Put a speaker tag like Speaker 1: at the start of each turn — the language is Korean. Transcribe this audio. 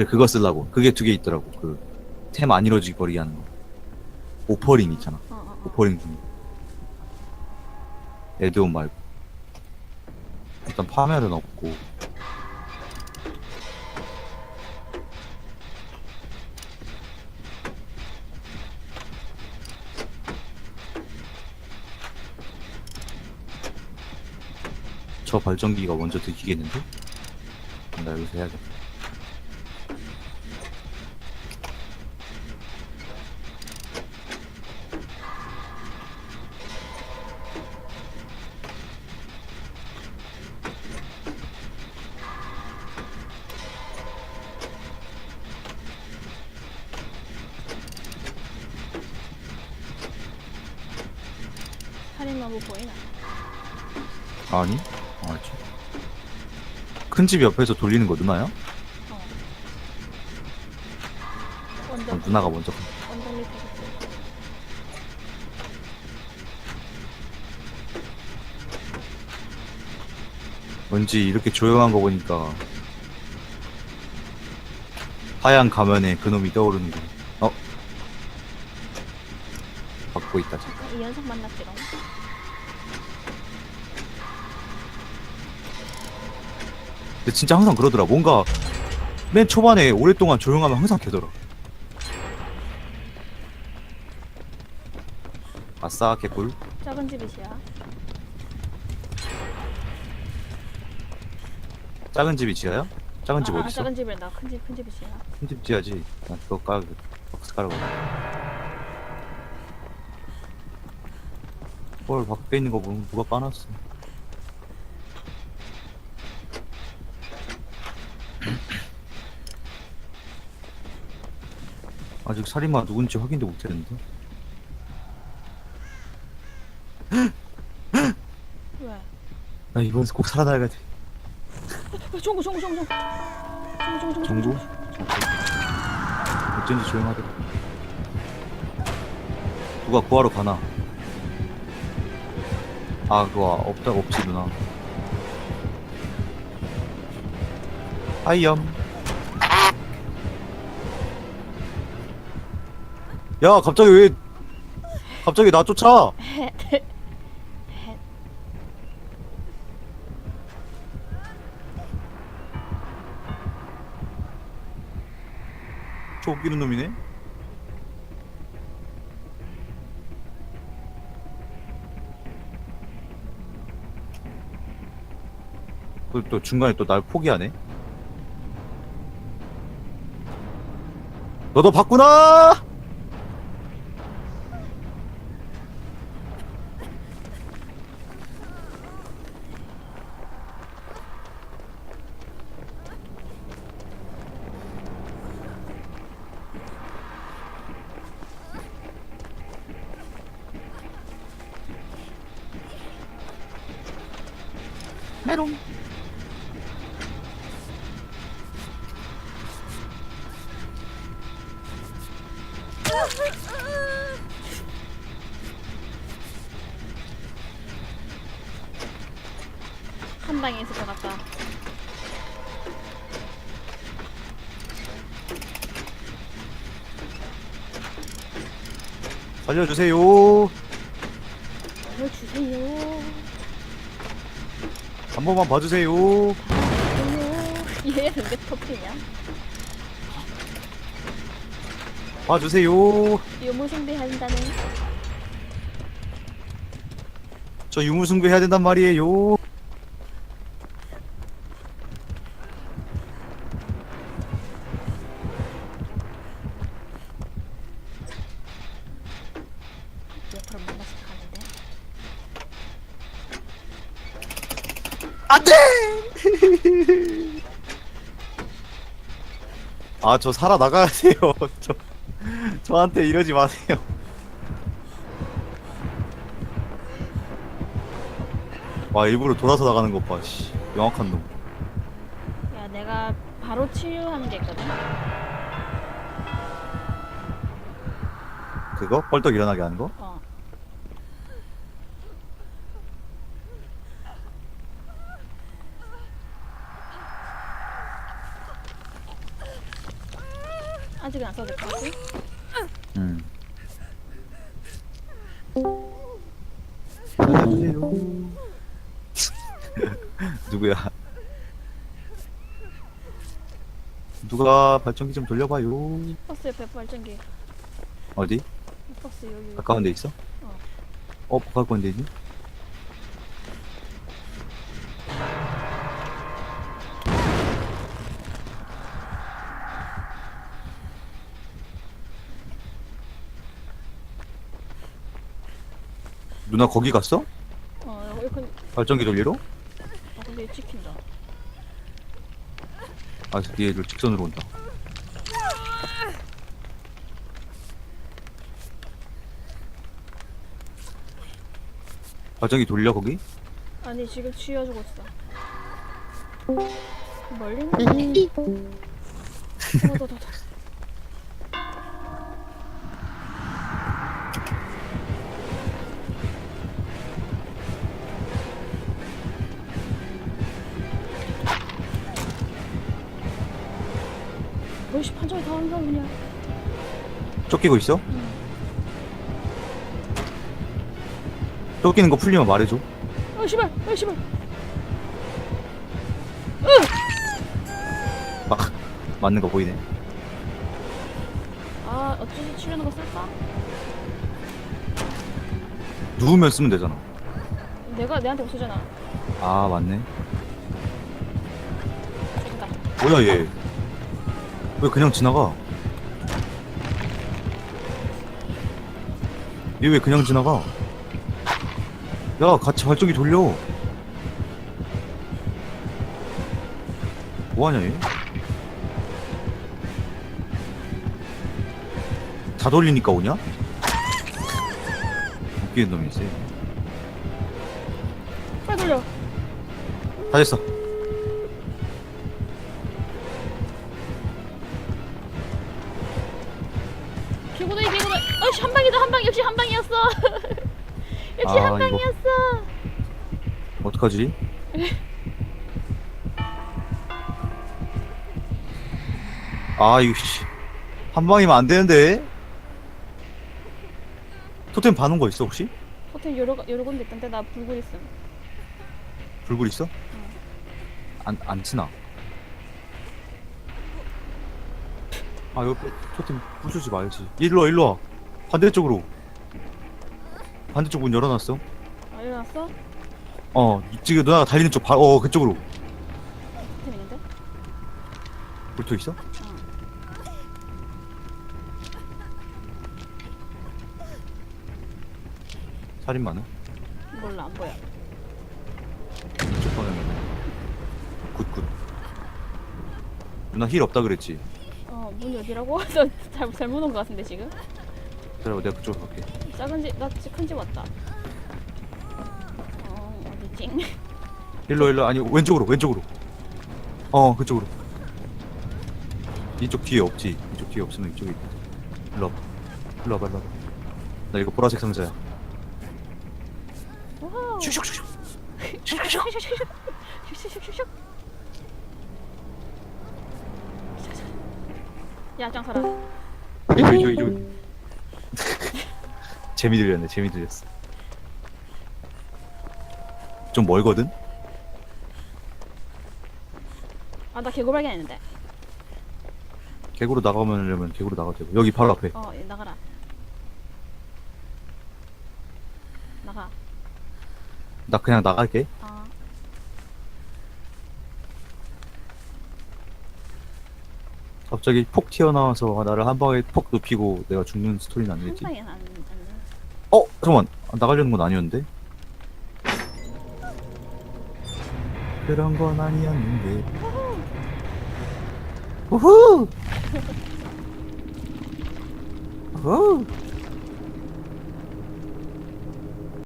Speaker 1: 그래, 그거 쓰려고. 그게 두 개 있더라고. 그, 템 안 이루어지게 거리게 하는 거. 오퍼링 있잖아.
Speaker 2: 어, 어, 어.
Speaker 1: 오퍼링 중. 에드온 말고. 일단 파멸은 없고. 저 발전기가 먼저 들키겠는데? 나 여기서 해야겠다.
Speaker 2: 살인마부 보이나?
Speaker 1: 아니? 알지. 큰 집 옆에서 돌리는 거 누나야?
Speaker 2: 어.
Speaker 1: 어,
Speaker 2: 완전
Speaker 1: 누나가 먼저.
Speaker 2: 있어.
Speaker 1: 왠지 이렇게 조용한 거 보니까 하얀 가면에 그놈이 떠오르는 거. 어? 받고 있다 지금.
Speaker 2: 이 연속 만났지롱.
Speaker 1: 근데 진짜 항상 그러더라. 뭔가 맨 초반에 오랫동안 조용하면 항상 되더라. 아싸 개꿀.
Speaker 2: 작은 집이시야.
Speaker 1: 작은 집이 지하야? 작은 집
Speaker 2: 아, 아,
Speaker 1: 어딨어?
Speaker 2: 작은 집이란다. 큰 집, 큰 집이시야.
Speaker 1: 큰 집 지하지. 나 그거 깔 박스 깔아 봐. 헐 밖에 있는 거 보면 누가 까놨어. 아직 살인마 누군지 확인도 못했는데.
Speaker 2: 왜?
Speaker 1: 나 이번에 꼭 살아나야 돼.
Speaker 2: 어, 종구, 종구, 종구, 종구. 종구, 종구,
Speaker 1: 정부? 어쩐지 조용하더라. 누가 구하러 가나? 아, 그거 없다, 없지, 누나. 하이염. 야, 갑자기 왜, 갑자기 나 쫓아! 저 웃기는 놈이네? 또, 또 중간에 또 날 포기하네? 너도 봤구나! 메롱.
Speaker 2: 한 방에 있을 것 같다.
Speaker 1: 살려주세요.
Speaker 2: 알려주세요.
Speaker 1: 한 번만 봐주세요.
Speaker 2: 얘는 왜 터뜨리냐?
Speaker 1: 봐주세요.
Speaker 2: 유무승비 한다는.
Speaker 1: 저 유무승부 해야 된단 말이에요.
Speaker 2: 옆으로 만나서 가는데.
Speaker 1: 안돼. 아 저 살아 나가야 돼요. 저 저한테 이러지 마세요. 와 일부러 돌아서 나가는 것 봐. 씨. 명확한 놈.
Speaker 2: 야, 내가 바로 치유하는 게 있거든.
Speaker 1: 그거 뻘떡 일어나게 하는 거?
Speaker 2: 어. 아직은 안 써도 될 것 같아.
Speaker 1: 음. 살려주세요. 누구야? 누가 발전기 좀 돌려봐요.
Speaker 2: 버스 옆에 발전기.
Speaker 1: 어디?
Speaker 2: 버스 여기.
Speaker 1: 가까운 데 있어?
Speaker 2: 어.
Speaker 1: 어, 가까운 데 있니? 누나 거기 갔어?
Speaker 2: 어 여기 근.
Speaker 1: 발전기 돌리러?
Speaker 2: 아 근데 얘 찍힌다.
Speaker 1: 아, 얘를 직선으로 온다. 발전기 돌려 거기?
Speaker 2: 아니 지금 쥐어주고 있어. 멀리. 어, 더, 더, 더.
Speaker 1: 쫓기고 있어?
Speaker 2: 응.
Speaker 1: 쫓기는 거 풀리면 말해줘.
Speaker 2: 어 씨발, 어 씨발.
Speaker 1: 막 맞는 거 보이네.
Speaker 2: 아 어쩌지 치려는 거 쓸까?
Speaker 1: 누우면 쓰면 되잖아.
Speaker 2: 내가 내한테 없어잖아.
Speaker 1: 아 맞네. 뭐야 얘? 왜 그냥 지나가? 얘 왜 그냥 지나가? 야 같이 발전기 돌려. 뭐하냐 얘? 다 돌리니까 오냐? 웃기는 놈이지.
Speaker 2: 빨리 돌려.
Speaker 1: 다 됐어.
Speaker 2: 어씨 한 방이다 한 방. 역시 한 방이었어. 역시
Speaker 1: 아,
Speaker 2: 한
Speaker 1: 이거.
Speaker 2: 방이었어.
Speaker 1: 어떡하지? 아 이거 씨. 한 방이면 안 되는데. 토템 봐놓은 거 있어 혹시?
Speaker 2: 호텔 여러 가- 여러 군데 있던데 나 불굴 있음.
Speaker 1: 불굴 있어? 안, 안 치나? 아 이거 빼- 토템 부수지 말지 일로 와 일로 와 반대쪽으로 반대쪽 문 열어놨어
Speaker 2: 아 일어났어?
Speaker 1: 어 지금 누나가 달리는 쪽 바, 어 그쪽으로
Speaker 2: 있는데?
Speaker 1: 불토 있어? 살인마는?
Speaker 2: 몰라 안 보여.
Speaker 1: 이쪽 방향이네 굿 굿 누나 힐 없다 그랬지?
Speaker 2: 어 문이 어디라고? 저 잘못 잘못 온 것 같은데 지금?
Speaker 1: 그래 내가 그쪽으로 갈게
Speaker 2: 작은 집, 나큰집 왔다. 어, 어디지?
Speaker 1: 일로 일로 아니 왼쪽으로 왼쪽으로 어 그쪽으로 이쪽 뒤에 없지 이쪽 뒤에 없으면 이쪽에 있다 일로 와봐 일로 와봐 일로 와봐 나 이거 보라색 상자야
Speaker 2: 와우.
Speaker 1: 슉슉슉슉
Speaker 2: 슉슉슉슉. 슉슉슉슉. 야, 장사라.
Speaker 1: 이쪽 이쪽 이쪽 재미 들렸네 재미 들렸어 좀 멀거든?
Speaker 2: 아 나 개구 발견했는데.
Speaker 1: 개구로 나가면 개구로 나가도 되고 여기 바로 앞에
Speaker 2: 어얘 나가라. 나가.
Speaker 1: 나 그냥 나갈게
Speaker 2: 아
Speaker 1: 갑자기 폭 튀어나와서 나를 한 방에 폭 눕히고 내가 죽는 스토리는
Speaker 2: 한
Speaker 1: 아니겠지
Speaker 2: 안.
Speaker 1: 어 잠깐만. 아, 나가려는 건 아니었는데? 그런 건 아니었는데. 우후! 우후